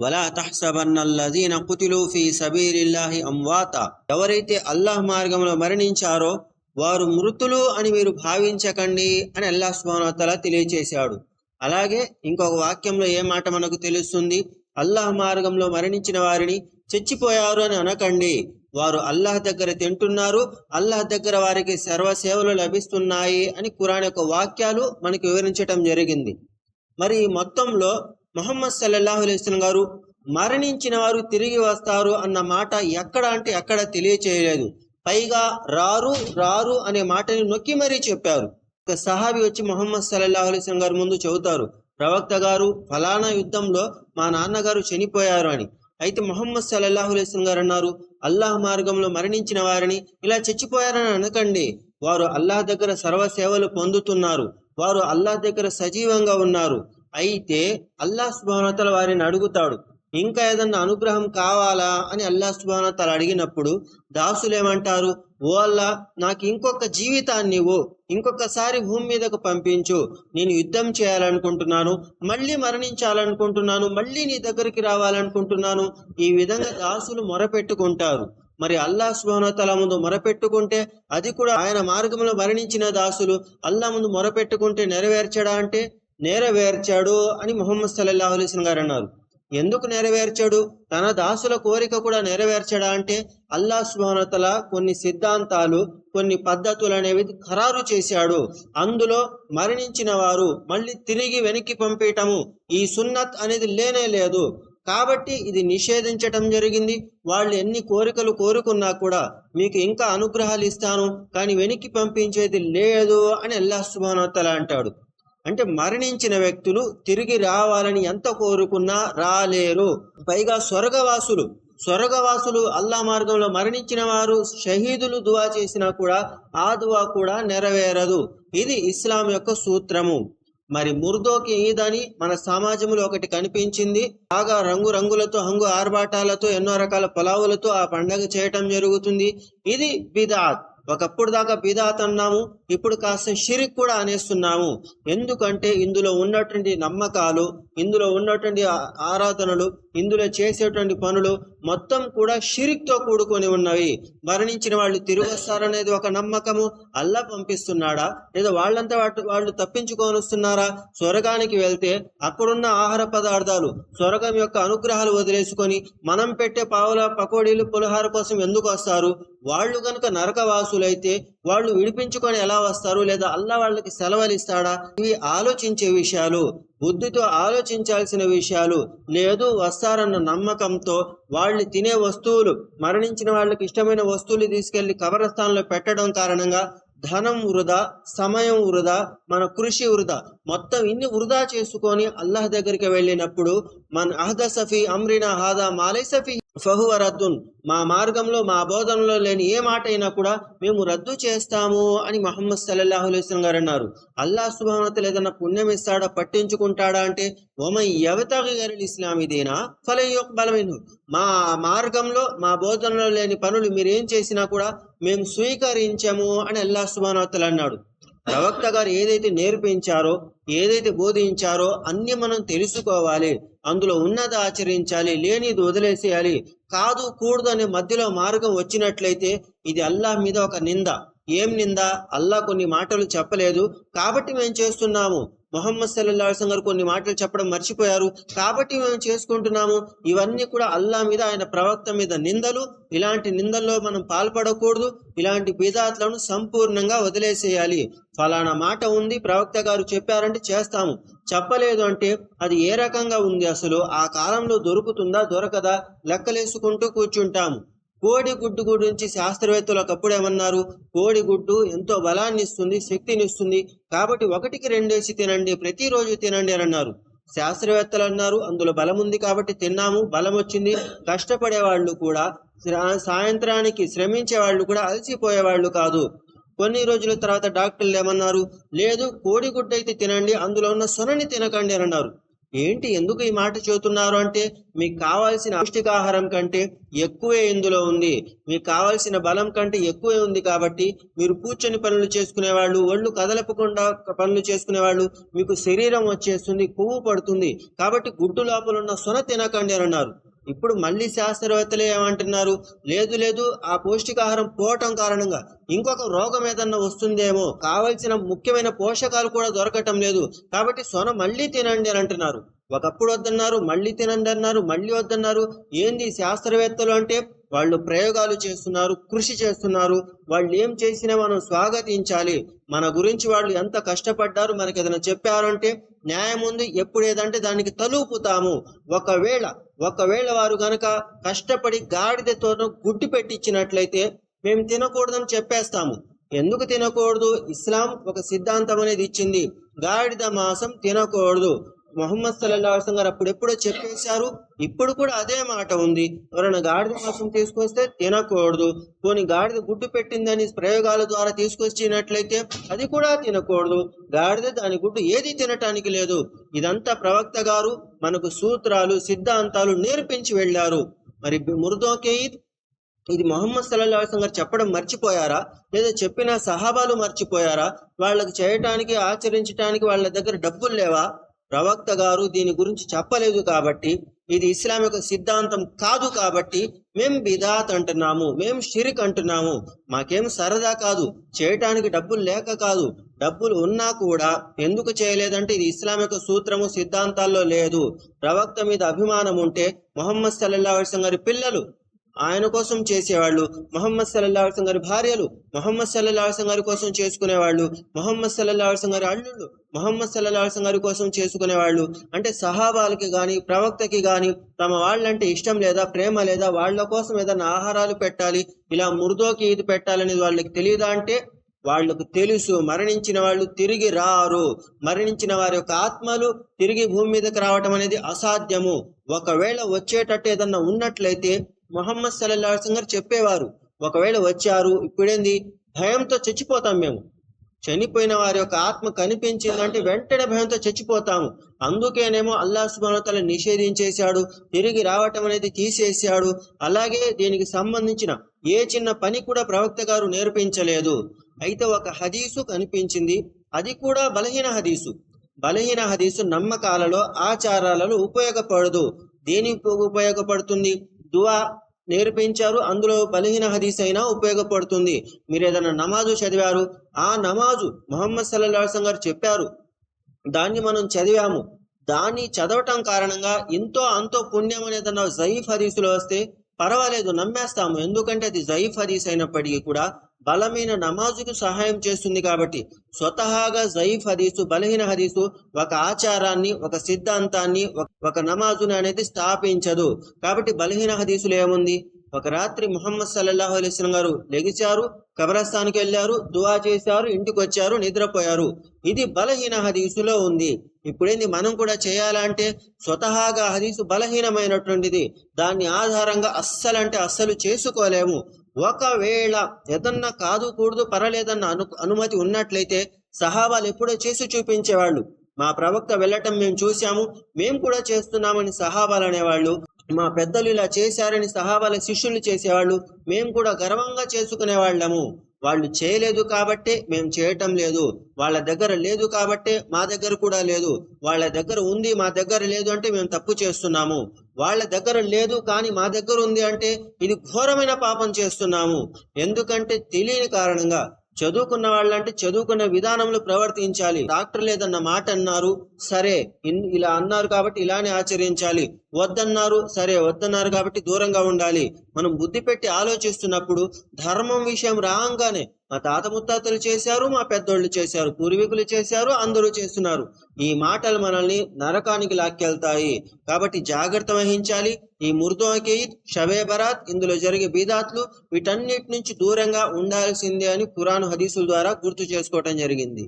వలా తహ్సబన్నల్లజీన కుతిలు fee సబీలిల్లాహి అమ్వాత. ఎవరైతే అల్లాహ్ మార్గంలో మరణించారో వారు మృతులు అని మీరు భావించకండి అని అల్లాహ్ సుబ్హానహు తెలియచేశాడు. అలాగే ఇంకొక వాక్యంలో ఏ మాట మనకు తెలుస్తుంది? అల్లాహ్ మార్గంలో మరణించిన వారిని చచ్చిపోయారు అని అనకండి. వారు అల్లాహ్ దగ్గర తింటున్నారు అల్లాహ్ దగ్గర వారికి సర్వ సేవలు లభిస్తున్నాయి అని ఖురాన్ యొక్క వాక్యాలు మనకు వివరించటం జరిగింది. మరి ఈ మొత్తంలో మొహమ్మద్ సల్లల్లాహు అలైస్లం గారు మరణించిన వారు తిరిగి వస్తారు అన్న మాట ఎక్కడ అంటే ఎక్కడ తెలియచేయలేదు. పైగా రారు రారు అనే మాటని నొక్కి మరీ చెప్పారు. ఒక సహాబి వచ్చి మొహమ్మద్ సల్లల్లాహు అలైస్లం గారు ముందు చెబుతారు. ప్రవక్త గారు ఫలానా యుద్ధంలో మా నాన్నగారు చనిపోయారు అని. అయితే మొహమ్మద్ సల్లల్లాహు అలైస్లం గారు అన్నారు అల్లాహ్ మార్గంలో మరణించిన వారిని ఇలా చచ్చిపోయారని అనకండి. వారు అల్లాహ్ దగ్గర సర్వ సేవలు పొందుతున్నారు. వారు అల్లాహ్ దగ్గర సజీవంగా ఉన్నారు. అయితే అల్లా సుభానతల వారిని అడుగుతాడు ఇంకా ఏదన్నా అనుగ్రహం కావాలా? అని అల్లా సుభానతలు అడిగినప్పుడు దాసులు ఏమంటారు ఓ అల్లా నాకు ఇంకొక జీవితాన్ని ఇవ్వు ఇంకొకసారి భూమి మీదకు పంపించు నేను యుద్ధం చేయాలనుకుంటున్నాను మళ్ళీ మరణించాలనుకుంటున్నాను మళ్ళీ నీ దగ్గరికి రావాలనుకుంటున్నాను. ఈ విధంగా దాసులు మొరపెట్టుకుంటారు. మరి అల్లాహ్ సుభానతల ముందు మొరపెట్టుకుంటే అది కూడా ఆయన మార్గంలో మరణించిన దాసులు అల్లా ముందు మొరపెట్టుకుంటే నెరవేర్చడా అంటే? నెరవేర్చాడు అని ముహమ్మద్ సల్లల్లాహు అలైస్ గారు అన్నారు. ఎందుకు నెరవేర్చాడు? తన దాసుల కోరిక కూడా నెరవేర్చడా అంటే అల్లా సుహానతల కొన్ని సిద్ధాంతాలు కొన్ని పద్ధతులు అనేవి ఖరారు చేశాడు. అందులో మరణించిన వారు మళ్ళీ తిరిగి వెనక్కి పంపేయటము ఈ సున్నత్ అనేది లేనే లేదు. కాబట్టి ఇది నిషేధించటం జరిగింది. వాళ్ళు ఎన్ని కోరికలు కోరుకున్నా కూడా మీకు ఇంకా అనుగ్రహాలు ఇస్తాను కానీ వెనక్కి పంపించేది లేదు అని అల్లా సుభానోత్తల అంటాడు. అంటే మరణించిన వ్యక్తులు తిరిగి రావాలని ఎంత కోరుకున్నా రాలేరు. పైగా స్వర్గవాసులు స్వర్గవాసులు అల్లా మార్గంలో మరణించిన వారు షహీదులు దువా చేసినా కూడా ఆ దువా కూడా నెరవేరదు. ఇది ఇస్లాం యొక్క సూత్రము. మరి ముర్దోకి ఈద్ అని మన సమాజంలో ఒకటి కనిపించింది. బాగా రంగు రంగులతో హంగు ఆర్భాటాలతో ఎన్నో రకాల పొలావులతో ఆ పండగ చేయటం జరుగుతుంది. ఇది బిదాత్. ఒకప్పుడు దాకా బిదాత్ అన్నాము ఇప్పుడు కాస్త షిరిక్ కూడా అనేస్తున్నాము. ఎందుకంటే ఇందులో ఉన్నటువంటి నమ్మకాలు ఇందులో ఉన్నటువంటి ఆరాధనలు ఇందులో చేసేటువంటి పనులు మొత్తం కూడా షిరిక్తో కూడుకొని ఉన్నవి. మరణించిన వాళ్ళు తిరిగి వస్తారనేది ఒక నమ్మకము. అల్లా పంపిస్తున్నాడా? లేదా వాళ్ళంతా వాళ్ళు తప్పించుకొని వస్తున్నారా? స్వర్గానికి వెళ్తే అక్కడున్న ఆహార పదార్థాలు స్వర్గం యొక్క అనుగ్రహాలు వదిలేసుకొని మనం పెట్టే పావుల పకోడీలు పులిహార కోసం ఎందుకు వస్తారు? వాళ్ళు కనుక నరకవాసులైతే వాళ్ళు విడిపించుకొని ఎలా వస్తారు? లేదా అల్లా వాళ్ళకి సెలవలిస్తాడా ఇవి ఆలోచించే విషయాలు బుద్ధితో ఆలోచించాల్సిన విషయాలు లేదు వస్తారన్న నమ్మకంతో వాళ్ళు తినే వస్తువులు మరణించిన వాళ్ళకి ఇష్టమైన వస్తువులు తీసుకెళ్ళి కబరస్థానంలో పెట్టడం కారణంగా ధనం వృధా సమయం వృధా మన కృషి వృధా. మొత్తం ఇన్ని వృధా చేసుకొని అల్లాహ్ దగ్గరికి వెళ్ళినప్పుడు మన అహద సఫీ అమ్రినా హాదా మాలై సఫీ ఫహువ రద్దున్. మా మార్గంలో మా బోధనలో లేని ఏ మాట అయినా కూడా మేము రద్దు చేస్తాము అని మహమ్మద్ సల్లల్లాహు అలైస్లం గారు అన్నారు. అల్లాహ్ సుబానతలు ఏదన్నా పుణ్యం ఇస్తాడా పట్టించుకుంటాడా అంటే ఓమై ఎవతగి గారి ఇస్లామిదేనా ఫలయోక్ బలమైన మా మార్గంలో మా బోధనలో లేని పనులు మీరేం చేసినా కూడా మేము స్వీకరించము అని అల్లా సుబానతలు అన్నాడు. ప్రవక్త గారు ఏదైతే నేర్పించారో ఏదైతే బోధించారో అన్ని మనం తెలుసుకోవాలి. అందులో ఉన్నది ఆచరించాలి లేనిది వదిలేసేయాలి. కాదు కూడదు అనే మధ్యలో మార్గం వచ్చినట్లయితే ఇది అల్లాహ్ మీద ఒక నింద. ఏం నింద? అల్లా కొన్ని మాటలు చెప్పలేదు. కాబట్టి మేము చేస్తున్నాము. మొహమ్మద్ సల్లాహ్ గారు కొన్ని మాటలు చెప్పడం మర్చిపోయారు. కాబట్టి మేము చేసుకుంటున్నాము. ఇవన్నీ కూడా అల్లా మీద ఆయన ప్రవక్త మీద నిందలు. ఇలాంటి నిందల్లో మనం పాల్పడకూడదు. ఇలాంటి బిదాత్లను సంపూర్ణంగా వదిలేసేయాలి. ఫలానా మాట ఉంది ప్రవక్త గారు చెప్పారంటే చేస్తాము. చెప్పలేదు అంటే అది ఏ రకంగా ఉంది అసలు? ఆ కాలంలో దొరుకుతుందా దొరకదా? లెక్కలేసుకుంటూ కూర్చుంటాము. కోడి గుడ్డు గురించి శాస్త్రవేత్తలు ఒకప్పుడు ఏమన్నారు? కోడి గుడ్డు ఎంతో బలాన్ని ఇస్తుంది శక్తిని ఇస్తుంది కాబట్టి ఒకటికి రెండేసి తినండి ప్రతిరోజు తినండి అని అన్నారు. శాస్త్రవేత్తలు అన్నారు అందులో బలం ఉంది కాబట్టి తిన్నాము బలం వచ్చింది. కష్టపడే వాళ్ళు కూడా సాయంత్రానికి శ్రమించే వాళ్ళు కూడా అలసిపోయే వాళ్ళు కాదు. కొన్ని రోజుల తర్వాత డాక్టర్లు ఏమన్నారు? లేదు కోడిగుడ్డు అయితే తినండి అందులో ఉన్న సొనని తినకండి అని అన్నారు. ఏంటి ఎందుకు ఈ మాట చెబుతున్నారు అంటే మీకు కావాల్సిన పౌష్టికాహారం కంటే ఎక్కువే ఇందులో ఉంది. మీకు కావాల్సిన బలం కంటే ఎక్కువే ఉంది కాబట్టి మీరు కూర్చొని పనులు చేసుకునే వాళ్ళు ఒళ్ళు కదలపకుండా పనులు చేసుకునే వాళ్ళు మీకు శరీరం వచ్చేస్తుంది కొవ్వు పడుతుంది. కాబట్టి గుడ్డు లోపల ఉన్న సొన తినకండి అని అన్నారు. ఇప్పుడు మళ్ళీ శాస్త్రవేత్తలు ఏమంటున్నారు? లేదు లేదు ఆ పౌష్టికాహారం పోవటం కారణంగా ఇంకొక రోగం ఏదన్నా వస్తుందేమో కావలసిన ముఖ్యమైన పోషకాలు కూడా దొరకటం లేదు. కాబట్టి సొన మళ్ళీ తినండి అని అంటున్నారు. ఒకప్పుడు వద్దన్నారు మళ్ళీ తినండి అన్నారు మళ్ళీ వద్దన్నారు. ఏంది శాస్త్రవేత్తలు అంటే వాళ్ళు ప్రయోగాలు చేస్తున్నారు కృషి చేస్తున్నారు. వాళ్ళు ఏం చేసినా మనం స్వాగతించాలి. మన గురించి వాళ్ళు ఎంత కష్టపడ్డారు మనకి ఏదైనా చెప్పారంటే న్యాయం ఉంది. ఎప్పుడు ఏదంటే దానికి తలుపుతాము. ఒకవేళ ఒకవేళ వారు గనక కష్టపడి గాడిదతోనూ గుడ్డి పెట్టించినట్లయితే మేము తినకూడదని చెప్పేస్తాము. ఎందుకు తినకూడదు? ఇస్లాం ఒక సిద్ధాంతం అనేది ఇచ్చింది. గాడిద మాంసం తినకూడదు. మొహమ్మద్ సల్లల్లాహు గారు అప్పుడెప్పుడో చెప్పేశారు. ఇప్పుడు కూడా అదే మాట ఉంది. ఎవరైనా గాడిద మాంసం తీసుకొస్తే తినకూడదు. పోని గాడిద గుడ్డు పెట్టిందని ప్రయోగాల ద్వారా తీసుకొచ్చినట్లయితే అది కూడా తినకూడదు. గాడిద దాని గుడ్డు ఏది తినటానికి లేదు. ఇదంతా ప్రవక్త గారు మనకు సూత్రాలు సిద్ధాంతాలు నేర్పించి వెళ్ళారు. మరి మురుదోకేయిద్ ఇది మొహమ్మద్ సల్లాహు గారు చెప్పడం మర్చిపోయారా? లేదా చెప్పిన సహాబాలు మర్చిపోయారా? వాళ్ళకి చేయటానికి ఆచరించడానికి వాళ్ళ దగ్గర డబ్బులు లేవా? ప్రవక్త గారు దీని గురించి చెప్పలేదు కాబట్టి ఇది ఇస్లామిక యొక్క సిద్ధాంతం కాదు కాబట్టి మేం బిదాత్ అంటున్నాము మేం షిరిక్ అంటున్నాము. మాకేం సరదా కాదు చేయటానికి డబ్బులు లేక కాదు. డబ్బులు ఉన్నా కూడా ఎందుకు చేయలేదంటే ఇది ఇస్లాం యొక్క సూత్రము సిద్ధాంతాల్లో లేదు. ప్రవక్త మీద అభిమానం ఉంటే మొహమ్మద్ సల్లాహ్ అలైహి గారి పిల్లలు ఆయన కోసం చేసేవాళ్ళు మొహమ్మద్ సల్లల్లాహు అలైహి గారి భార్యలు మొహమ్మద్ సల్లల్లాహు అలైహి గారి కోసం చేసుకునేవాళ్ళు మొహమ్మద్ సల్లల్లాహు అలైహి గారి అల్లుళ్ళు మొహమ్మద్ సల్లల్లాహు అలైహి గారి కోసం చేసుకునేవాళ్ళు. అంటే సహాబాలకి కానీ ప్రవక్తకి కానీ తమ వాళ్ళంటే ఇష్టం లేదా ప్రేమ లేదా వాళ్ళ కోసం ఏదైనా ఆహారాలు పెట్టాలి ఇలా ముర్దోకి ఇది పెట్టాలనేది వాళ్ళకి తెలియదా అంటే వాళ్ళకు తెలుసు. మరణించిన వాళ్ళు తిరిగి రారు. మరణించిన వారి యొక్క ఆత్మలు తిరిగి భూమి మీదకి రావటం అనేది అసాధ్యము. ఒకవేళ వచ్చేటట్టు ఏదన్నా ఉన్నట్లయితే మొహమ్మద్ సల్లాహసం గారు చెప్పేవారు. ఒకవేళ వచ్చారు ఇప్పుడేంది? భయంతో చచ్చిపోతాం మేము. చనిపోయిన వారి యొక్క ఆత్మ కనిపించిందంటే వెంటనే భయంతో చచ్చిపోతాము. అందుకేనేమో అల్లా సుబానతల నిషేధించేశాడు తిరిగి రావటం అనేది తీసేశాడు. అలాగే దీనికి సంబంధించిన ఏ చిన్న పని కూడా ప్రవక్త గారు నేర్పించలేదు. అయితే ఒక హదీసు కనిపించింది. అది కూడా బలహీన హదీసు. బలహీన హదీసు నమ్మకాలలో ఆచారాలలో ఉపయోగపడదు. దేనికి ఉపయోగపడుతుంది? దువా నేర్పించారు. అందులో బలహీన హదీస్ అయినా ఉపయోగపడుతుంది. మీరు ఏదైనా నమాజు చదివారు ఆ నమాజు మొహమ్మద్ సల్లాహు గారు చెప్పారు. దాన్ని మనం చదివాము. దాన్ని చదవటం కారణంగా ఎంతో అంతో పుణ్యం అనేది జయీఫ్ హదీసులో వస్తే పర్వాలేదు నమ్మేస్తాము. ఎందుకంటే అది జయీఫ్ హదీస్ అయినప్పటికీ కూడా బలమైన నమాజుకు సహాయం చేస్తుంది కాబట్టి స్వతహాగా జయీఫ్ హదీసు బలహీన హదీసు ఒక ఆచారాన్ని ఒక సిద్ధాంతాన్ని ఒక- నమాజుని అనేది స్థాపించదు. కాబట్టి బలహీన హదీసులు ఏముంది? ఒక రాత్రి ముహమ్మద్ సల్లల్లాహు అలైహి గారు లెగిచారు కబరస్థానికి వెళ్ళారు దువా చేశారు ఇంటికి వచ్చారు నిద్రపోయారు. ఇది బలహీన హదీసులో ఉంది. ఇప్పుడేంది? మనం కూడా చేయాలంటే స్వతహాగా హదీసు బలహీనమైనటువంటిది. దాన్ని ఆధారంగా అస్సలంటే అస్సలు చేసుకోలేము. ఒకవేళ ఏదన్నా కాదు కూడదు పర్వాలేదన్న అను అనుమతి ఉన్నట్లయితే సహాబాలు ఎప్పుడో చేసి చూపించేవాళ్ళు. మా ప్రవక్త వెళ్ళటం మేము చూసాము మేము కూడా చేస్తున్నామని సహాబాలు అనేవాళ్ళు. మా పెద్దలు ఇలా చేశారని సహాబాల శిష్యులు చేసేవాళ్ళు మేము కూడా గర్వంగా చేసుకునే వాళ్ళము వాళ్ళు చేయలేదు కాబట్టే మేము చేయటం లేదు. వాళ్ళ దగ్గర లేదు కాబట్టే మా దగ్గర కూడా లేదు. వాళ్ళ దగ్గర ఉంది మా దగ్గర లేదు అంటే మేము తప్పు చేస్తున్నాము. వాళ్ళ దగ్గర లేదు కానీ మా దగ్గర ఉంది అంటే ఇది ఘోరమైన పాపం చేస్తున్నాము. ఎందుకంటే తెలియని కారణంగా చదువుకున్న వాళ్ళంటే చదువుకున్న విధానంలో ప్రవర్తించాలి. డాక్టర్ లేదన్న మాట అన్నారు సరే ఇన్- ఇలా అన్నారు కాబట్టి ఇలానే ఆచరించాలి. వద్దన్నారు సరే వద్దన్నారు కాబట్టి దూరంగా ఉండాలి. మనం బుద్ధి పెట్టి ఆలోచిస్తున్నప్పుడు ధర్మం విషయం రాగానే మా తాత ముత్తాతలు చేశారు మా పెద్దోళ్ళు చేశారు పూర్వీకులు చేశారు అందరూ చేస్తున్నారు. ఈ మాటలు మనల్ని నరకానికి లాక్కెళ్తాయి. కాబట్టి జాగ్రత్త వహించాలి. ఈ ముర్దోకీద్ షబే బరాత్ ఇందులో జరిగే బీదాత్లు వీటన్నిటి నుంచి దూరంగా ఉండాల్సిందే అని ఖురాన్ హదీసుల ద్వారా గుర్తు చేసుకోవటం జరిగింది.